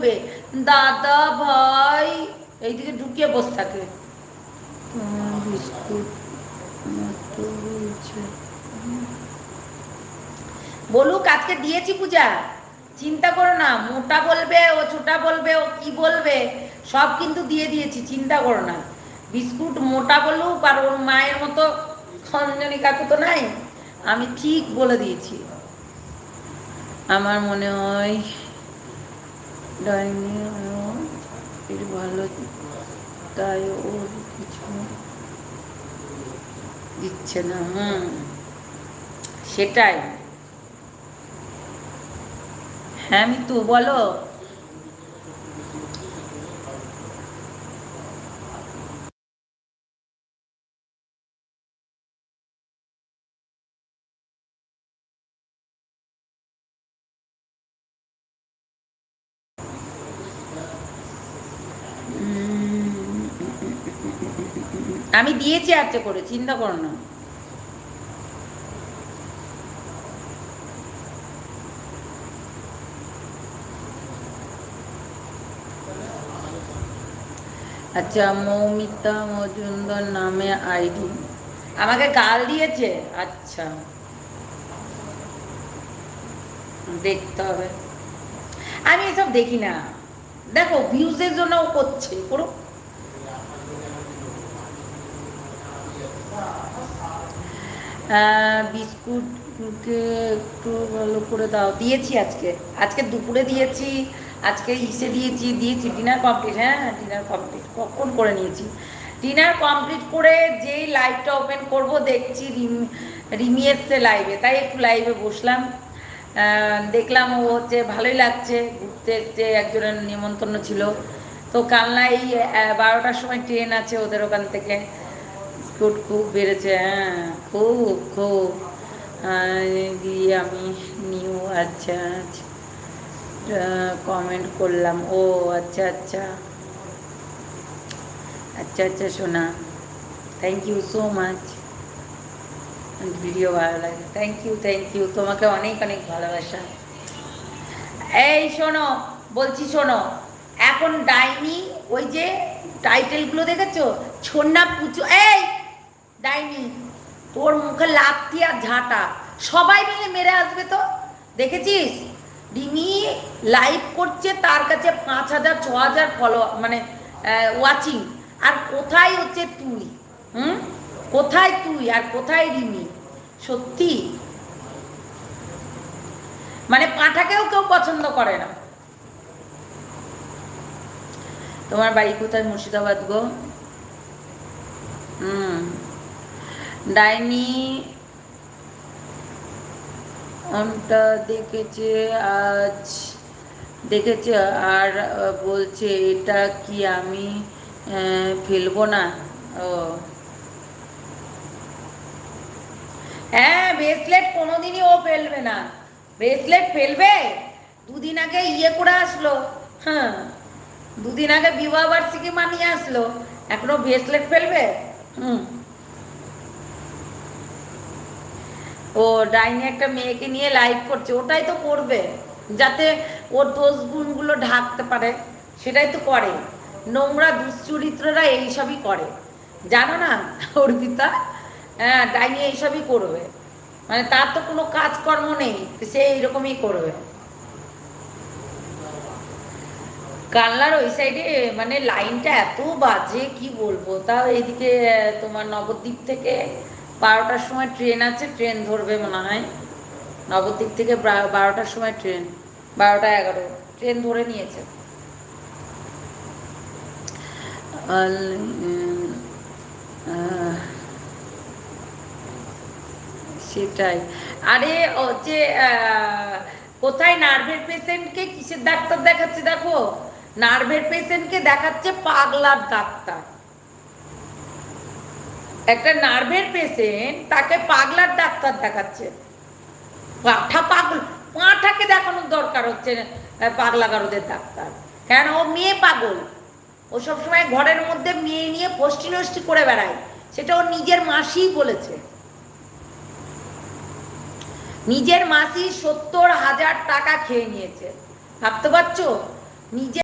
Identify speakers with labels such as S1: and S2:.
S1: বলবে দাদা ভাই, এইদিকে ঢুকিয়ে বসে থাকে। বলুক, আজকে দিয়েছি পূজা। চিন্তা করো না, মোটা বলবে, ও ছোটা বলবে, ও কি বলবে, সব কিন্তু দিয়ে দিয়েছি, চিন্তা করো না। বিস্কুট মোটা বলুক, আর ওর মায়ের মতো খঞ্জনী কাকু তো নাই, আমি ঠিক বলে দিয়েছি। আমার মনে হয় ডাইনি এর ভালো তাই ওর কিছু দিচ্ছে না হুম। সেটাই। হ্যাঁ মিতু বলো। আমি দিয়েছি আচ্ছা করে চিন্তা করো না। আচ্ছা মৌমিতা মজুমদার নামে আইডি। আমাকে গাল দিয়েছে? আচ্ছা। দেখতে হবে। আমি এসব দেখি না। দেখো ভিউজের জন্য করছে করো বিস্কুটকে একটু ভালো করে দাও। দিয়েছি আজকে। আজকে দুপুরে দিয়েছি, আজকে ইসে দিয়েছি দিয়েছি ডিনার কমপ্লিট হ্যাঁ ডিনার কমপ্লিট কখন করে নিয়েছি? ডিনার কমপ্লিট করে যেই লাইভটা ওপেন করব, দেখছি রিমি রিমি এসছে লাইভে তাই একটু লাইভে বসলাম। দেখলাম ও হচ্ছে ভালোই লাগছে, ঘুরতে এসছে, একজনের নিমন্ত্রণ ছিল। তো কালনায় এই বারোটার সময় ট্রেন আছে ওদের ওখান থেকে। বিস্কুট খুব বেড়েছে হ্যাঁ খুব খুব। দিয়ে আমি নিউ আচ্ছা আচ্ছা। কমেন্ট করলাম, ও আচ্ছা আচ্ছা। আচ্ছা আচ্ছা শোনা thank you so much video ভালো লাগে। থ্যাংক ইউ থ্যাংক ইউ তোমাকে অনেক অনেক ভালোবাসা। এই, শোনো, বলছি, শোনো। এখন ডাইনি, ওই যে টাইটেলগুলো দেখেছ? ছন্না পুজো এই ডাইনি তোর মুখে লাথি আর ঝাঁটা। সবাই মিলে মেরে আসবে তো? দেখেছিস? রিমি লাইভ করছে তার কাছে পাঁচ হাজার, ছ হাজার ফলো মানে ওয়াচিং আর কোথায় হচ্ছে তুই? হুম? কোথায় তুই আর কোথায় রিমি সত্যি? মানে পাঁঠাকেও কেউ পছন্দ করে না। তোমার বাড়ি কোথায় মুর্শিদাবাদ গো? হুম। ডাইনি ওটা দেখেছে আজ, দেখেছে আর বলছে, এটা কি আমি ফেলব না? ও। হ্যাঁ ব্রেসলেট কোনোদিনই ও ফেলবে না। ব্রেসলেট ফেলবে? দুদিন আগে ইয়ে করে আসলো। হ্যাঁ দুদিন আগে বিবাহ বার্ষিকী মানিয়ে আসলো। এখনও ব্রেসলেট ফেলবে? হুম। ও ডাইনি একটা মেয়েকে নিয়ে লাইভ করছে, ওটাই তো করবে, যাতে ওর দোষ গুণগুলো ঢাকতে পারে, সেটাই তো করে। নোংরা দুশ্চরিত্ররা এইসবই করে। জানো না, অর্পিতা? হ্যাঁ ডাইনি এইসবই করবে। মানে তার তো কোনো কাজকর্ম নেই, সে এইরকমই করবে। কানলার ওই সাইডে মানে লাইনটা এত বাজে, কি বলব? তাও এইদিকে তোমার নবদ্বীপ থেকে বারোটার সময় ট্রেন আছে, ট্রেন ধরবে মনে হয়। নবদ্বীপ থেকে বারোটার সময় ট্রেন, বারোটা এগারো, ট্রেন ধরে নিয়েছে। সেটাই। আরে হচ্ছে কোথায় নার্ভের পেশেন্টকে কিসের ডাক্তার দেখাচ্ছে দেখো? নার্ভের পেশেন্টকে দেখাচ্ছে পাগলার ডাক্তার। একটা নার্ভের পেশেন্ট তাকে পাগলার ডাক্তার দেখাচ্ছে। পাঠা পাগল পাঁঠাকে দেখানোর দরকার হচ্ছে আহ, পাগলা গারদের ডাক্তার। কেন? ও মেয়ে পাগল। ও সবসময় ঘরের মধ্যে মেয়ে নিয়ে ফষ্টি নষ্টি করে বেড়ায়। সেটা ও নিজের মাসিই বলেছে। নিজের মাসি সত্তর হাজার টাকা খেয়ে নিয়েছে। ভাবতে পারছ? নিজে